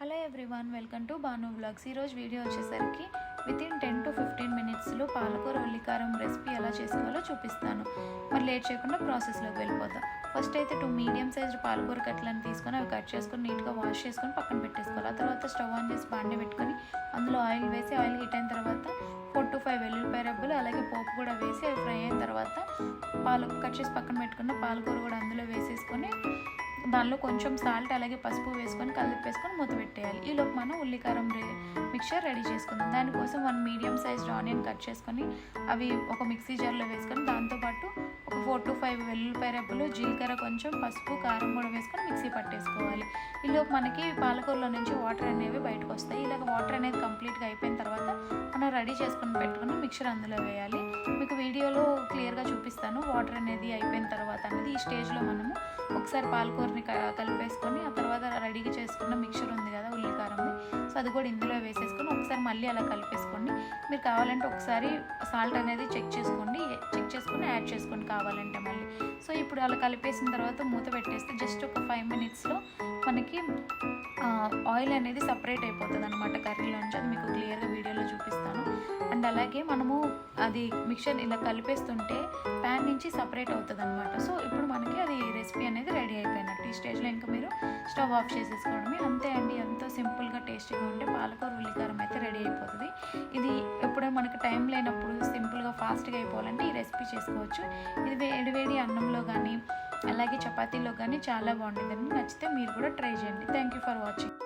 Hello everyone welcome to Bhanu blogs. ఈరోజు video వచ్చేసరికి with in ten to fifteen మినిట్స్లో పాలకూర ఉల్లికారం రెసిపీ ఎలా చేసుకోవాలో చూపిస్తాను. మరి లేట్ చేయకుండా ప్రాసెస్లోకి వెళ్ళిపోతాం ఫస్ట్ అయితే టూ మీడియం సైజ్ పాలకూర కట్లను తీసుకొని అవి కట్ చేసుకొని నీట్గా వాష్ చేసుకొని పక్కన పెట్టేసుకోవాలి. ఆ తర్వాత స్టవ్ ఆన్ చేసి బాండి పెట్టుకొని అందులో ఆయిల్ వేసి ఆయిల్ హీట్ అయిన తర్వాత ఫోర్ టు ఫైవ్ వెల్లుల్లిపాయ రబ్బులు అలాగే పోపు కూడా వేసి అవి ఫ్రై అయిన తర్వాత పాలు కట్ చేసి పక్కన పెట్టుకున్న పాలకూర కూడా అందులో వేసేసుకొని దానిలో కొంచెం సాల్ట్ అలాగే పసుపు వేసుకొని కలిపేసుకొని మూత పెట్టేయాలి. ఈలోపు మనం ఉల్లికారం రే మిక్చర్ రెడీ చేసుకుందాం. దానికోసం one medium sized onion cut చేసుకొని అవి ఒక మిక్సీ జార్లో వేసుకొని దాంతోపాటు ఒక ఫోర్ టు ఫైవ్ వెల్లుల్లిపాయ రెబ్బలు జీలకర్ర కొంచెం పసుపు కారం కూడా వేసుకొని మిక్సీ పట్టేసుకోవాలి. ఈలోపు మనకి పాలకూరలో నుంచి వాటర్ అనేవి బయటకు వస్తాయి. ఇలాగ వాటర్ అనేది కంప్లీట్గా అయిపోయిన తర్వాత మనం రెడీ చేసుకొని పెట్టుకుని మిక్చర్ అందులో వేయాలి. మీకు వీడియోలో క్లియర్గా చూపిస్తాను. వాటర్ అనేది అయిపోయిన తర్వాత అనేది ఈ స్టేజ్లో మనము ఒకసారి పాలకూరని కలిపేసుకొని ఆ తర్వాత రెడీగా చేసుకున్న మిక్చర్ ఉంది కదా ఉల్లికారంది. సో అది కూడా ఇందులో వేసేసుకొని ఒకసారి మళ్ళీ అలా కలిపేసుకోండి మీరు కావాలంటే ఒకసారి సాల్ట్ అనేది చెక్ చేసుకోండి. చెక్ చేసుకొని యాడ్ చేసుకోండి కావాలంటే మళ్ళీ. సో ఇప్పుడు అలా కలిపేసిన తర్వాత మూత పెట్టేస్తే జస్ట్ ఒక ఫైవ్ మినిట్స్లో మనకి ఆయిల్ అనేది సపరేట్ అయిపోతుంది అనమాట అలాగే మనము అది మిక్చర్ ఇలా కలిపేస్తుంటే ప్యాన్ నుంచి సపరేట్ అవుతుంది అనమాట సో ఇప్పుడు మనకి అది రెసిపీ అనేది రెడీ అయిపోయినట్టు. ఈ స్టేజ్లో ఇంకా మీరు స్టవ్ ఆఫ్ చేసేసుకోవడమే. అంతే అండి. ఎంతో సింపుల్గా టేస్టీగా ఉండే పాలకూర ఉల్లికారం అయితే రెడీ అయిపోతుంది. ఇది ఎప్పుడో మనకి టైం లేనప్పుడు సింపుల్గా ఫాస్ట్గా అయిపోవాలంటే ఈ రెసిపీ చేసుకోవచ్చు. ఇది వేడి వేడి అన్నంలో కానీ అలాగే చపాతీలో కానీ చాలా బాగుంటుందండి. నచ్చితే మీరు కూడా ట్రై చేయండి. Thank you for watching